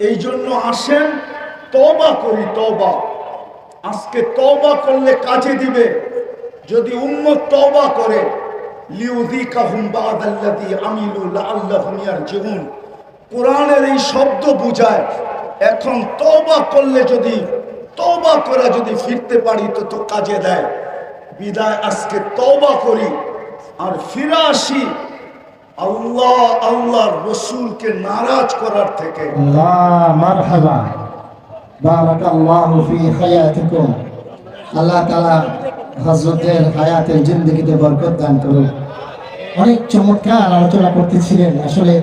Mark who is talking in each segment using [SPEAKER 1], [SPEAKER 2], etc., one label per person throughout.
[SPEAKER 1] এই জন্য আসেন তবা করি তবা আজকে তবা করলে কাজে দিবে। যদি উম্মত তবা করে কোরআনের এই শব্দ বুঝায়, এখন তবা করলে যদি তবা করা যদি ফিরতে পারি, তো তো কাজে দেয়। বিদায়, আজকে তবা করি, আর ফিরে আসি আল্লাহ আল্লাহ রসুলকে নারাজ করার থেকে।
[SPEAKER 2] তালা হজরতের হায়াতের দান অনেক আলোচনা আসলে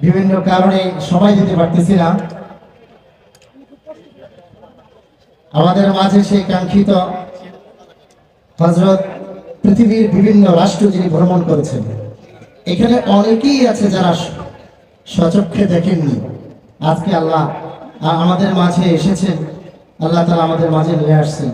[SPEAKER 2] বিভিন্ন কারণে সবাই যেতে পারতেছি আমাদের মাঝে সেই কাঙ্ক্ষিত হজরত পৃথিবীর বিভিন্ন রাষ্ট্র যিনি ভ্রমণ করেছেন, এখানে অনেকেই আছে যারা সচক্ষে দেখেননি। আজকে আল্লাহ আমাদের মাঝে এসেছেন, আল্লাহ তালা আমাদের মাঝে নিয়ে আসছেন।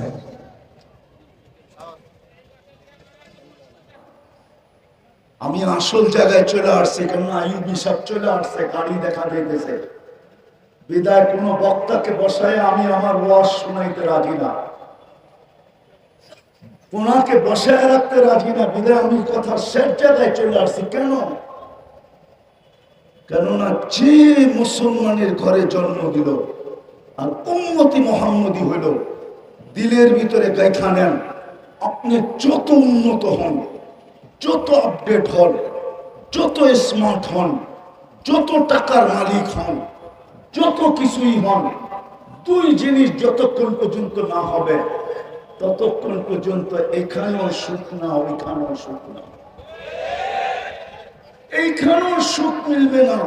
[SPEAKER 1] আমি আসল জায়গায় চলে আসছি কেন আইবি সব চলে আসছে, গাড়ি দেখা দিতেছে বিদায় কোন বক্তাকে বসায় আমি আমার ওয়াজ শোনাইতে রাজি না। ওনাকে বসায় রাখতে রাজি না বিদায় আমি কথা শেষ জায়গায় চলে আসছি। কেন? কেননা যে মুসলমানের ঘরে জন্ম দিল আর উন্নতি মোহাম্মদী হইল, দিলের ভিতরে গাইখা নেন, আপনি যত উন্নত হন, যত আপডেট হন, যত স্মার্ট হন, যত টাকার মালিক হন, যত কিছুই হন, দুই জিনিস যতক্ষণ পর্যন্ত না হবে ততক্ষণ পর্যন্ত এখানেও সুখ না, ওইখানেও সুখ না। এইখানেও সুখ মিলবে না।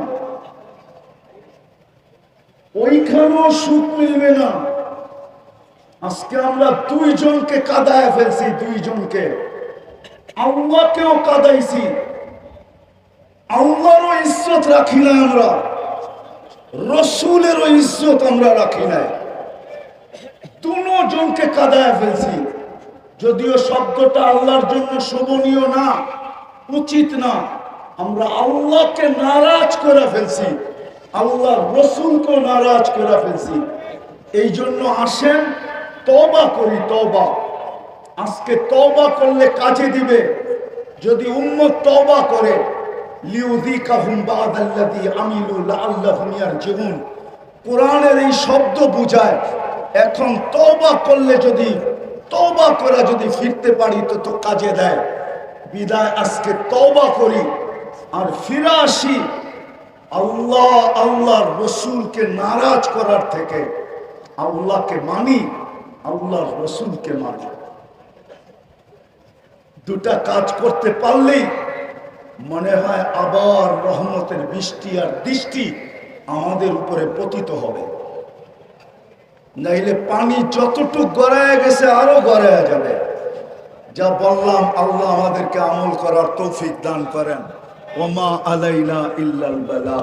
[SPEAKER 1] ওইখানেও সুখ মিলবে না। আজকে আমরা দুইজনকে কাদায় ফেলছি, দুইজনকে। আল্লাহকেও কাদাইছি। আল্লাহরও ইজ্জত রাখি না আমরা। রসুলেরও ইজ্জত আমরা রাখি না জনকে কাদায় ফেলছি। যদিও শব্দটা আল্লাহর জন্য শোভনীয় না, উচিত না, আমরা আল্লাহকে নারাজ করে ফেলছি আল্লাহ রসুলকে নারাজ করে ফেলছি। এই জন্য আসেন তবা করি তবা আজকে তবা করলে কাজে দিবে। যদি উম্মত তবা করে কোরআনের এই শব্দ বুঝায় এখন তবা করলে যদি তবা করা যদি ফিরতে পারি, তো তো কাজে দেয়। বিদায় আজকে তবা করি, আর ফিরে আসি আল্লাহ, আল্লাহর রসুলকে নারাজ করার থেকে। আল্লাহকে মানি, আল্লাহর রসুলকে মানি। দুটা কাজ করতে পারলেই মনে হয় আবার রহমতের বৃষ্টি আর দৃষ্টি আমাদের উপরে পতিত হবে। নাইলে পানি যতটুক গড়ায় গেছে আরও গড়ায় যাবে। যা বললাম, আল্লাহ আমাদেরকে আমল করার তৌফিক দান করেন। ওমা আলাইনা ইল্লাল বালা।